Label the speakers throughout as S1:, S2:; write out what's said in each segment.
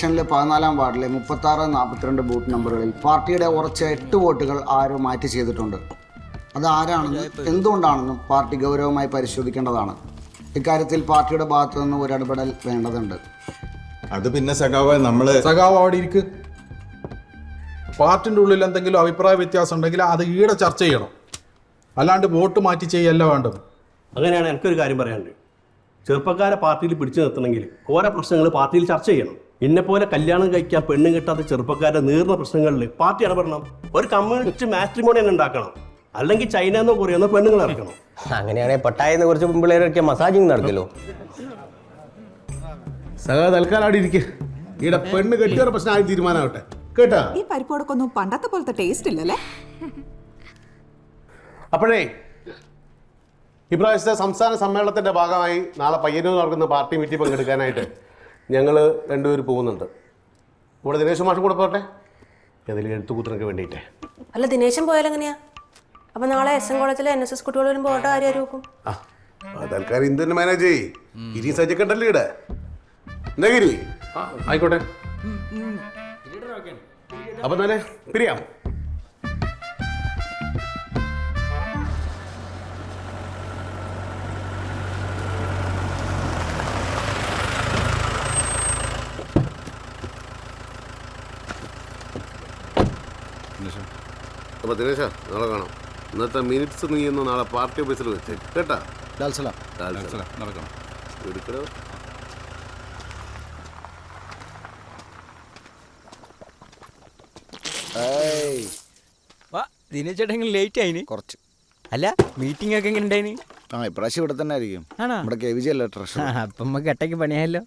S1: ഇലക്ഷനിലെ പതിനാലാം വാർഡിലെ മുപ്പത്തി ആറ് നാൽപ്പത്തിരണ്ട് ബൂത്ത് നമ്പറുകളിൽ പാർട്ടിയുടെ ഉറച്ച എട്ട് വോട്ടുകൾ ആരോ മാറ്റി ചെയ്തിട്ടുണ്ട്. അത് ആരാണെന്നും എന്തുകൊണ്ടാണെന്നും പാർട്ടി ഗൗരവമായി പരിശോധിക്കേണ്ടതാണ്. ഇക്കാര്യത്തിൽ പാർട്ടിയുടെ ഭാഗത്തു നിന്ന് ഒരു ഇടപെടൽ വേണ്ടതുണ്ട്.
S2: അത് പിന്നെ സഖാവ് നമ്മൾ
S3: സഖാവ് അവിടെ ഇരിക്ക്. പാർട്ടിന്റെ ഉള്ളിൽ എന്തെങ്കിലും അഭിപ്രായ വ്യത്യാസം ഉണ്ടെങ്കിൽ അത് ഈടെ ചർച്ച ചെയ്യണം. അല്ലാണ്ട് വോട്ട് മാറ്റി ചെയ്യല്ല വേണ്ടത്.
S4: അങ്ങനെയാണ് എനിക്കൊരു കാര്യം പറയാനുണ്ട് ചെറുപ്പക്കാരെ പാർട്ടിയിൽ പിടിച്ചു നിർത്തണമെങ്കിൽ ഓരോ പ്രശ്നങ്ങൾ പാർട്ടിയിൽ ചർച്ച ചെയ്യണം. എന്നെ പോലെ കല്യാണം കഴിക്കാൻ പെണ്ണ് കിട്ടാത്ത ചെറുപ്പക്കാരുടെ നീർന്ന പ്രശ്നങ്ങളിൽ പാർട്ടി ഇടപെടണം. ഒരു കമ്മ്യൂണിസ്റ്റ് മാട്രിമോണി തന്നെ ഉണ്ടാക്കണം. അല്ലെങ്കിൽ ചൈന എന്നോ കൊറിയെന്നോ പെണ്ണുങ്ങൾ ഇറക്കണം.
S5: അങ്ങനെയാണെങ്കിൽ പട്ടായെന്ന് കുറച്ച് പിള്ളേരൊക്കെ മസാജിങ് നടക്കല്ലോ
S6: സഹ തൽക്കാലം അവിടെ ഇരിക്കുക ഇവിടെ പെണ്ണ് കെട്ടിയൊരു പ്രശ്നം ആയി തീരുമാനമാവട്ടെ. കേട്ടോ?
S7: ഈ പരിപ്പോടക്കൊന്നും പണ്ടത്തെ പോലത്തെ ടേസ്റ്റ് ഇല്ലല്ലേ?
S6: അപ്പോഴേ ഇപ്രാവശ്യത്തെ സംസ്ഥാന സമ്മേളനത്തിന്റെ ഭാഗമായി നാളെ പയ്യന്നൂർ നടക്കുന്ന പാർട്ടി മീറ്റിംഗ് പങ്കെടുക്കാനായിട്ട് ഞങ്ങൾ രണ്ടുപേർ പോകുന്നുണ്ട്. ഇവിടെ ദിനേശ് മാഷം കൂടെ പോട്ടെ? ഏതെങ്കിലും എഴുത്തുകൂത്തിനൊക്കെ വേണ്ടിയിട്ടേ.
S8: അല്ല ദിനേശൻ പോയാലെങ്ങനെയാ അപ്പൊ നാളെ എസ് എൻ കോളേജിലെ എൻ എസ് എസ് കുട്ടികൾ വരുമ്പോൾ ഓട്ടോ ആരും ആരും നോക്കും?
S6: ആ. തൽക്കാലം ഇന്ത്യ തന്നെ മാനേജ് ചെയ്യ്. ഇവിടെ. എന്താ ഗിരി?
S3: ആയിക്കോട്ടെ.
S6: അപ്പൊ തന്നെ പിരിയാം. അപ്പൊ ദിനേശ നാളെ കാണാം. ഇന്നത്തെ മിനിറ്റ്സ് നീ ഇന്ന് നാളെ പാർട്ടി ഓഫീസിൽ വെച്ചേ. കേട്ടാ?
S1: ലാൽസലാം
S6: നടക്കണം. എടുക്കണോ
S9: ദിനചേട്ടൻ ലേറ്റ് ആയിന്.
S1: കുറച്ച്.
S9: അല്ല മീറ്റിംഗ് ഒക്കെ എങ്ങനെ ഉണ്ടായിന്?
S1: ആ ഇപ്രാവശ്യം ഇവിടെ തന്നെ ആയിരിക്കും.
S9: ആണോ?
S1: നമ്മുടെ കെ വിജി അല്ലേ ട്രഷർ
S9: അപ്പം നമുക്ക് എട്ടയ്ക്ക് പണിയായല്ലോ.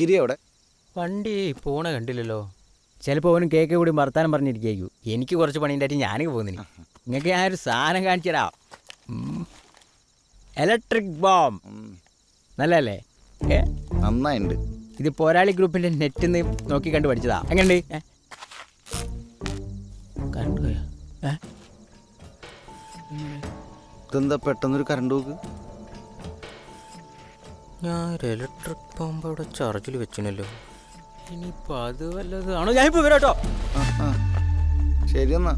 S1: ഗിരി അവിടെ.
S9: വണ്ടി പോണ കണ്ടില്ലല്ലോ. ചിലപ്പോൾ അവനും കേക്ക് കൂടി വർത്താനം പറഞ്ഞിരിക്കും എനിക്ക് കുറച്ച് പണി ഉണ്ടായിട്ട് ഞാനൊക്കെ പോകുന്നില്ല. നിങ്ങൾക്ക് ഞാനൊരു സാധനം കാണിച്ചു തരാം ഇലക്ട്രിക് ബോംബ് നല്ലല്ലേ ഏ?
S1: നന്നായിട്ടുണ്ട്
S9: ഇത് പോരാളി ഗ്രൂപ്പിന്റെ നെറ്റിൽ നിന്ന് നോക്കി കണ്ട് പഠിച്ചതാ. എങ്ങനെയുണ്ട്? കറണ്ട് പോയോ?
S1: ഇതെന്താ പെട്ടെന്നൊരു കറണ്ട് പോക്ക്?
S9: ഞാൻ ഇലക്ട്രിക് ബോംബ് അവിടെ ചാർജിൽ വെച്ചിനല്ലോ. ഇനിയിപ്പോൾ അത് വല്ലതാണോ
S1: ഞാനിപ്പോ വരാട്ടോ. ശരി എന്നാ.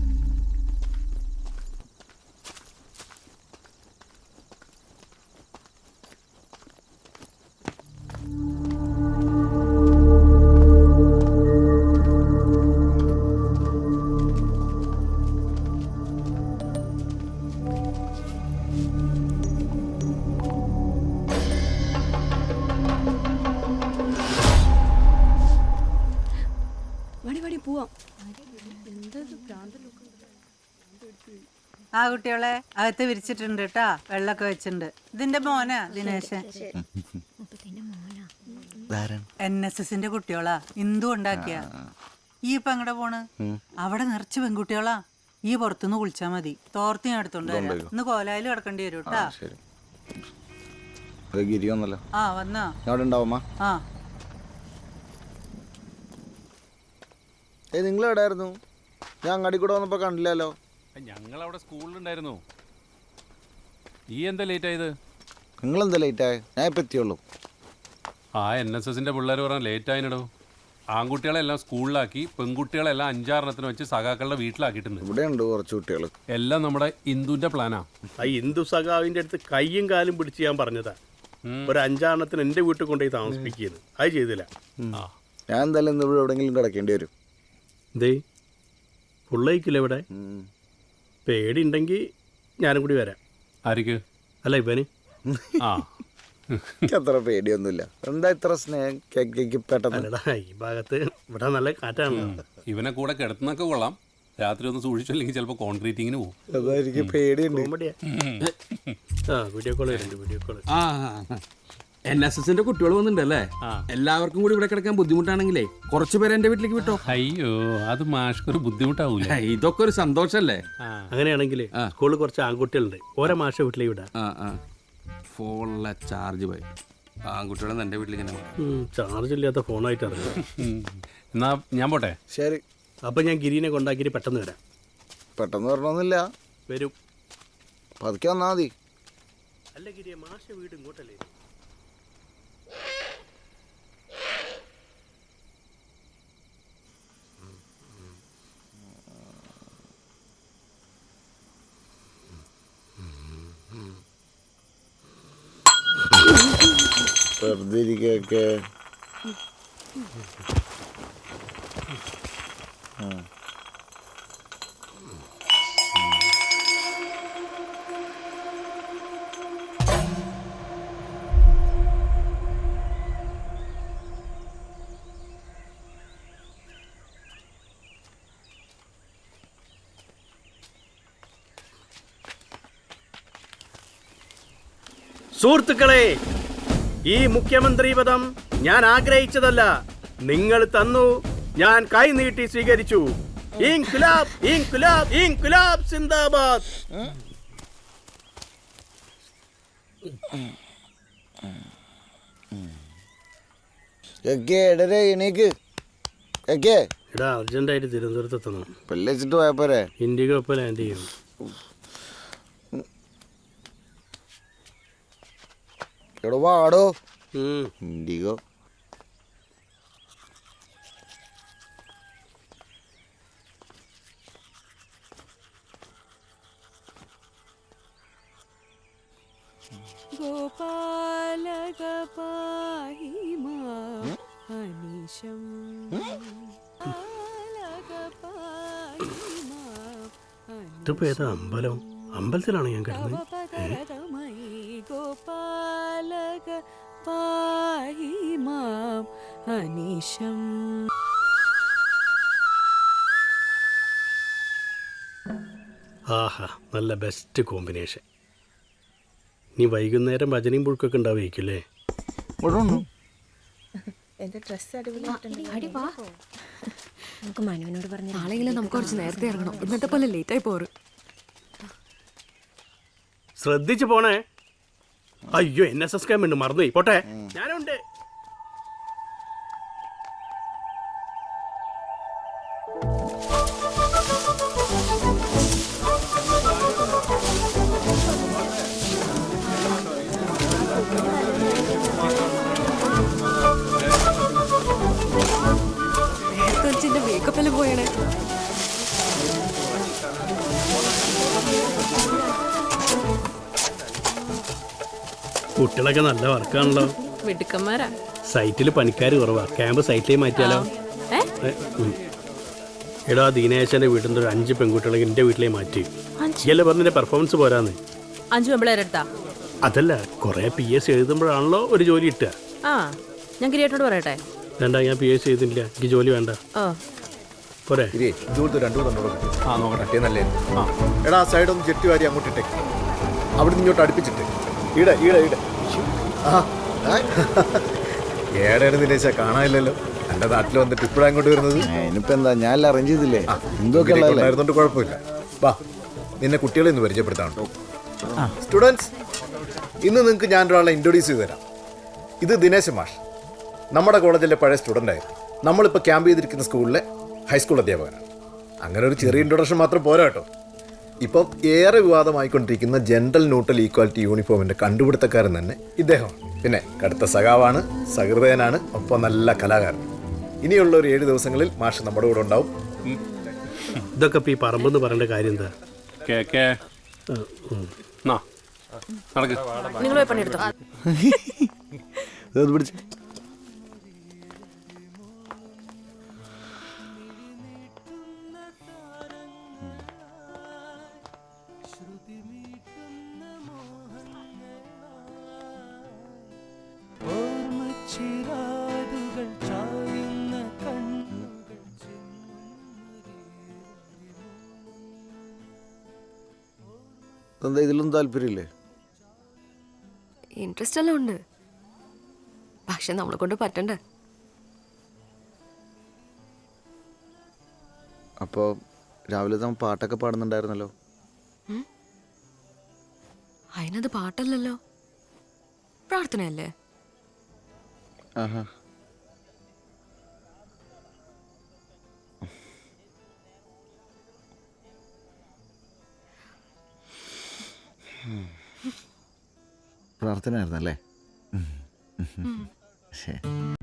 S10: ആ കുട്ടികളെ അകത്ത് വിരിച്ചിട്ടുണ്ട് കേട്ടാ വെള്ളമൊക്കെ വെച്ചിട്ടുണ്ട്. ഇതിന്റെ മോനാ ദിനേശൻ. എൻ എസ് എസിന്റെ കുട്ടികളാ. ഇന്ദു ഉണ്ടാക്കിയ. ഈ ഇപ്പൊ എങ്ങടെ പോണ്? അവിടെ നിറച്ച് പെൺകുട്ടികളാ. ഈ പുറത്തുനിന്ന് കുളിച്ചാ മതി. തോർത്തി ഞാൻ എടുത്തോണ്ട് വരാം. ഇന്ന് കോലായാലും കിടക്കേണ്ടി വരും കേട്ടാ ആ വന്നാ.
S1: അവിടെ ഉണ്ടാവുമ്മ
S10: ആ.
S1: ഏയ് നിങ്ങൾ എവിടെയായിരുന്നു ഞാൻ അങ്ങാടി കൂടെ വന്നപ്പോൾ കണ്ടില്ലല്ലോ.
S11: ഞങ്ങൾ അവിടെ സ്കൂളിലുണ്ടായിരുന്നു. ഈ എന്താ ലേറ്റ് ആയത്?
S1: നിങ്ങൾ എന്താ ലേറ്റായ ഞാൻ ഇപ്പം എത്തിയുള്ളൂ.
S11: ആ എൻ എസ് എസിന്റെ പിള്ളേർ പറഞ്ഞ ലേറ്റ് ആയിനടോ. ആൺകുട്ടികളെല്ലാം സ്കൂളിലാക്കി പെൺകുട്ടികളെല്ലാം അഞ്ചാറെണ്ണത്തിന് വെച്ച് സഖാക്കളുടെ വീട്ടിലാക്കിയിട്ടുണ്ട്.
S1: ഇവിടെ ഉണ്ട് കുറച്ച് കുട്ടികൾ
S11: എല്ലാം നമ്മുടെ ഇന്ദുവിന്റെ പ്ലാനാ
S4: ആ. ഹിന്ദു സഖാവിന്റെ അടുത്ത് കൈയും കാലും പിടിച്ച് ഞാൻ പറഞ്ഞതാ. ഒരു അഞ്ചാണെണ്ണത്തിന് എന്റെ വീട്ടിൽ കൊണ്ടുപോയി താമസിപ്പിക്കുന്നത് അത് ചെയ്തില്ല.
S11: ആ
S1: ഞാൻ എന്തായാലും ഇന്ന് ഇവിടെ എവിടെയെങ്കിലും കിടക്കേണ്ടി വരും.
S4: എന്തേ പുള്ളയിക്കില്ല ഇവിടെ? പേടി ഉണ്ടെങ്കിൽ ഞാനും കൂടി വരാം.
S11: ആർക്ക്
S4: അല്ല ഇവന്.
S11: ആ.
S1: അത്ര പേടിയൊന്നുമില്ല. എന്താ ഇത്ര സ്നേഹം? പെട്ടെന്ന്.
S4: അല്ലടാ ഈ ഭാഗത്ത് ഇവിടെ നല്ല കാറ്റാണ്
S11: ഇവനെ കൂടെ കിടത്തുന്നൊക്കെ കൊള്ളാം. രാത്രി ഒന്ന് സൂക്ഷിച്ചില്ലെങ്കിൽ ചിലപ്പോൾ കോൺക്രീറ്റിങ്ങിന് പോകും
S1: പേടിയുണ്ട്.
S4: ആ വീഡിയോ കോൾ വരുന്നുണ്ട് വീഡിയോ കോൾ
S5: ആ. എൻ എസ് എസിന്റെ കുട്ടികൾ വന്നിട്ടുണ്ടല്ലേ എല്ലാവർക്കും കൂടി ഇവിടെ കിടക്കാൻ ബുദ്ധിമുട്ടാണെങ്കിലേ കുറച്ചു പേരെ എന്റെ വീട്ടിലേക്ക് വിട്ടോ?
S11: അയ്യോ അത് മാഷ്ക്കൊരു ബുദ്ധിമുട്ടാവൂല?
S5: ഇതൊക്കെ ഒരു സന്തോഷല്ലേ?
S4: അങ്ങനെയാണെങ്കിൽ സ്കൂളിൽ കുറച്ച് ആൺകുട്ടികളുണ്ട്. ഓരോ മാഷ വീട്ടിലേക്ക് വിടാം.
S5: ഫോണിലെ ചാർജ് പോയി. ആൺകുട്ടികളെ എന്റെ വീട്ടിലേക്ക്
S4: ചാർജ് ഇല്ലാത്ത ഫോണായിട്ട്
S11: അറിയാം എന്നാ ഞാൻ പോട്ടെ?
S1: ശരി.
S4: അപ്പൊ ഞാൻ ഗിരീനെ കൊണ്ടാക്കിയിട്ട് പെട്ടെന്ന് വരാം.
S1: പെട്ടെന്ന് വരണമെന്നില്ല.
S4: വരും.
S1: പതുക്കെ വന്നാൽ മതി.
S4: അല്ല ഗിരിയെ മാഷ വീട് ഇങ്ങോട്ടല്ലേ?
S1: വെറുതെ ഇരിക്കൊക്കെ
S4: സുഹൃത്തുക്കളെ ഈ മുഖ്യമന്ത്രി പദം ഞാൻ ആഗ്രഹിച്ചതല്ല. നിങ്ങൾ തന്നു. ഞാൻ കൈ നീട്ടി സ്വീകരിച്ചു. ഇൻകുലാബ് ഇൻകുലാബ് ഇൻകുലാബ് സിന്ദാബാദ്.
S1: എടരേ എണീക്ക്. എക്കേ
S4: എടാ അർജന്റായിട്ട് തിരുവനന്തപുരത്ത് എത്തണം.
S1: പല്ലിച്ചിട്ട് പോയാ പോരെ?
S4: ഇൻഡിഗോ ഇപ്പോൾ ലാൻഡ് ചെയ്യും
S1: എടോ വാടോ. ഇൻഡിഗോ.
S7: ഗോപാലക പാഹി അനീശം
S4: ഇതിപ്പോ ഏതാ അമ്പലം? അമ്പലത്തിലാണ് ഞാൻ കിടന്നത്
S7: പാഹി മാം അനീശം
S4: ആഹാ നല്ല ബെസ്റ്റ് കോമ്പിനേഷൻ നീ വൈകുന്നേരം ഭജനയും പുഴുക്കൊക്കെ ഉണ്ടാവുമായിരിക്കില്ലേ
S8: നമുക്ക് മനുവിനോട് പറഞ്ഞു
S7: നാളെങ്കിലും നമുക്ക് കുറച്ച് നേരത്തെ ഇറങ്ങണം. ഇന്നത്തെ പോലെ ലേറ്റ് ആയി പോറ്
S4: ശ്രദ്ധിച്ചു പോണേ. അയ്യോ എന്നെ എസ് എസ് ക്യാമ്പ് ഉണ്ട് മറന്നുപോയി. പോട്ടെ. ഞാനുണ്ട് കുട്ടികളൊക്കെ നല്ല വർക്കാണല്ലോ.
S7: മിടുക്കന്മാരാ.
S4: സൈറ്റിൽ പണിക്കാർ കുറവാ. ക്യാമ്പ് സൈറ്റിലേ മാറ്റിയാലോ. എടാ ദീനേശന്റെ വീട്ടിൽ നിന്ന് ഒരു അഞ്ച് പെൺകുട്ടികളെ എന്റെ വീട്ടിലേ മാറ്റി. ഇയല്ലേ പറഞ്ഞ പെർഫോമൻസ് പോരാന്ന്.
S8: അഞ്ചു പെമ്പിളേരെടുത്താ
S4: അതല്ല കുറെ പി എസ് എഴുതുമ്പോഴാണല്ലോ ഒരു ജോലി കിട്ടുക.
S8: ആ ഞാൻ കിരിയേട്ടോട് പറയട്ടെ?
S4: വേണ്ട ഞാൻ പി എസ് എഴുതുന്നില്ല എനിക്ക് ജോലി വേണ്ട.
S8: ഓ.
S4: പോരെ.
S2: ഇതുപോലത്തെ രണ്ടു ആ നോക്കട്ടെ. നല്ലേ എടാ സൈഡ് ഒന്ന് ജെട്ടി വാരി അങ്ങോട്ട് ഇട്ടേ. അവിടെ നിന്ന് ഇങ്ങോട്ട് അടുപ്പിച്ചിട്ട്. ഈടെ ഈടെ ഈടെ. ഏടെയാണ് ദിനേശ കാണാനില്ലല്ലോ. എന്റെ നാട്ടിൽ വന്നിട്ട് ഇപ്പോഴാണ് അങ്ങോട്ട് വരുന്നത്?
S1: ഇനിയിപ്പോ എന്താ? ഞാൻ അറേഞ്ച് ചെയ്തില്ലേ?
S2: എന്തൊക്കെ ഉണ്ടായിരുന്നോണ്ട് കുഴപ്പമില്ല. വാ നിന്നെ കുട്ടികളെ ഒന്ന് പരിചയപ്പെടുത്താനുണ്ടോ സ്റ്റുഡൻസ് ഇന്ന് നിങ്ങൾക്ക് ഞാൻ ഒരാളെ ഇൻട്രൊഡ്യൂസ് ചെയ്ത് തരാം. ഇത് ദിനേശ് മാഷ്. നമ്മുടെ കോളേജിലെ പഴയ സ്റ്റുഡന്റ് ആയിരുന്നു. നമ്മളിപ്പോൾ ക്യാമ്പ് ചെയ്തിരിക്കുന്ന സ്കൂളിലെ ഹൈസ്കൂൾ അധ്യാപകനാണ്. അങ്ങനെ ഒരു ചെറിയ ഇൻട്രൊഡക്ഷൻ മാത്രം പോരാ കേട്ടോ. ഇപ്പം ഏറെ വിവാദമായിക്കൊണ്ടിരിക്കുന്ന ജനറൽ ന്യൂട്രൽ ഈക്വാലിറ്റി യൂണിഫോമിന്റെ കണ്ടുപിടുത്തക്കാരൻ തന്നെ ഇദ്ദേഹം. പിന്നെ കടുത്ത സഖാവാണ് സഹൃദയനാണ് ഒപ്പം നല്ല കലാകാരൻ. ഇനിയുള്ള ഒരു ഏഴ് ദിവസങ്ങളിൽ മാഷ് നമ്മുടെ കൂടെ ഉണ്ടാവും.
S4: ഇതൊക്കെ ഇപ്പം ഈ പറമ്പെന്ന് പറയേണ്ട കാര്യം എന്താ?
S11: കേക്കേ
S4: നിങ്ങൾ ഉം.
S11: നാ
S8: ചായുന്ന കണ്ണുകൾ
S1: എന്താ ഇതിലൊന്നും താല്പര്യമില്ലേ?
S7: ഇൻട്രസ്റ്റ് എല്ലാം ഉണ്ട്. പക്ഷെ നമ്മളെ കൊണ്ട് പറ്റണ്ടേ.
S1: അപ്പോൾ രാവിലെ നമ്മൾ പാട്ടൊക്കെ പാടുന്നുണ്ടായിരുന്നല്ലോ?
S7: അതിനത് പാട്ടല്ലല്ലോ. പ്രാർത്ഥനയല്ലേ?
S1: ആഹാ പ്രാർത്ഥന ആയിരുന്നല്ലേ ശരി.